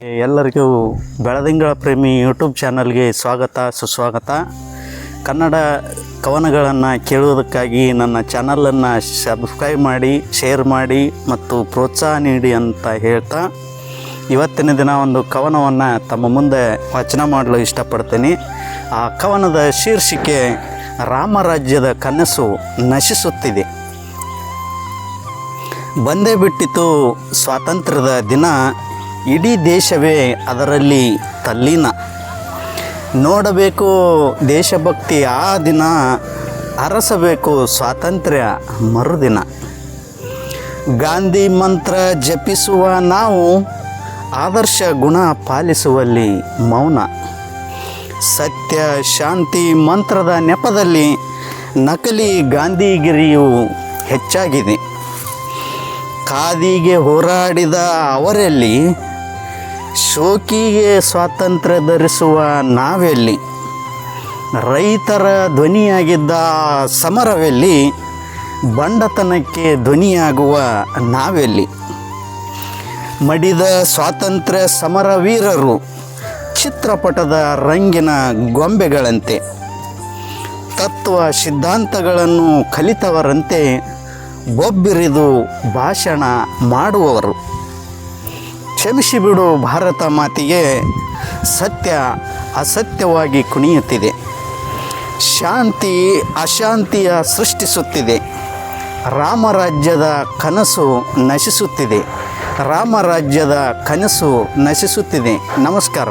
ಎಲ್ಲರಿಗೂ ಬೆಳದಿಂಗಳ ಪ್ರೇಮಿ ಯೂಟ್ಯೂಬ್ ಚಾನಲ್ಗೆ ಸ್ವಾಗತ, ಸುಸ್ವಾಗತ. ಕನ್ನಡ ಕವನಗಳನ್ನು ಕೇಳುವುದಕ್ಕಾಗಿ ನನ್ನ ಚಾನಲನ್ನು ಸಬ್ಸ್ಕ್ರೈಬ್ ಮಾಡಿ, ಶೇರ್ ಮಾಡಿ ಮತ್ತು ಪ್ರೋತ್ಸಾಹ ನೀಡಿ ಅಂತ ಹೇಳ್ತಾ ಇವತ್ತಿನ ದಿನ ಒಂದು ಕವನವನ್ನು ತಮ್ಮ ಮುಂದೆ ವಾಚನ ಮಾಡಲು ಇಷ್ಟಪಡ್ತೀನಿ. ಆ ಕವನದ ಶೀರ್ಷಿಕೆ, ರಾಮರಾಜ್ಯದ ಕನಸು ನಶಿಸುತ್ತಿದೆ. ಬಂದೇ ಬಿಟ್ಟಿತು ಸ್ವಾತಂತ್ರ್ಯದ ದಿನ. ಇಡೀ ದೇಶವೇ ಅದರಲ್ಲಿ ತಲ್ಲೀನ. ನೋಡಬೇಕು ದೇಶಭಕ್ತಿ ಆ ದಿನ, ಅರಸಬೇಕು ಸ್ವಾತಂತ್ರ್ಯ ಮರುದಿನ. ಗಾಂಧಿ ಮಂತ್ರ ಜಪಿಸುವ ನಾವು, ಆದರ್ಶ ಗುಣ ಪಾಲಿಸುವಲ್ಲಿ ಮೌನ. ಸತ್ಯ, ಶಾಂತಿ ಮಂತ್ರದ ನೆಪದಲ್ಲಿ ನಕಲಿ ಗಾಂಧಿಗಿರಿಯು ಹೆಚ್ಚಾಗಿದೆ. ಖಾದಿಗೆ ಹೋರಾಡಿದ ಅವರಲ್ಲಿ ಶೋಕಿಗೆ ಸ್ವಾತಂತ್ರ್ಯ ಧರಿಸುವ ನಾವೆಲ್ಲಿ? ರೈತರ ಧ್ವನಿಯಾಗಿದ್ದ ಸಮರವೆಲ್ಲಿ? ಬಂಡತನಕ್ಕೆ ಧ್ವನಿಯಾಗುವ ನಾವೆಲ್ಲಿ? ಮಡಿದ ಸ್ವಾತಂತ್ರ್ಯ ಸಮರವೀರರು ಚಿತ್ರಪಟದ ರಂಗಿನ ಗೊಂಬೆಗಳಂತೆ, ತತ್ವ ಸಿದ್ಧಾಂತಗಳನ್ನು ಕಲಿತವರಂತೆ, ಬೊಬ್ಬಿರಿದು ಭಾಷಣ ಮಾಡುವವರು. ಕ್ಷಮಿಸಿಬಿಡು ಭಾರತ ಮಾತಿಗೆ ಸತ್ಯ ಅಸತ್ಯವಾಗಿ ಕುಣಿಯುತ್ತಿದೆ. ಶಾಂತಿ ಅಶಾಂತಿಯ ಸೃಷ್ಟಿಸುತ್ತಿದೆ. ರಾಮರಾಜ್ಯದ ಕನಸು ನಶಿಸುತ್ತಿದೆ. ರಾಮರಾಜ್ಯದ ಕನಸು ನಶಿಸುತ್ತಿದೆ. ನಮಸ್ಕಾರ.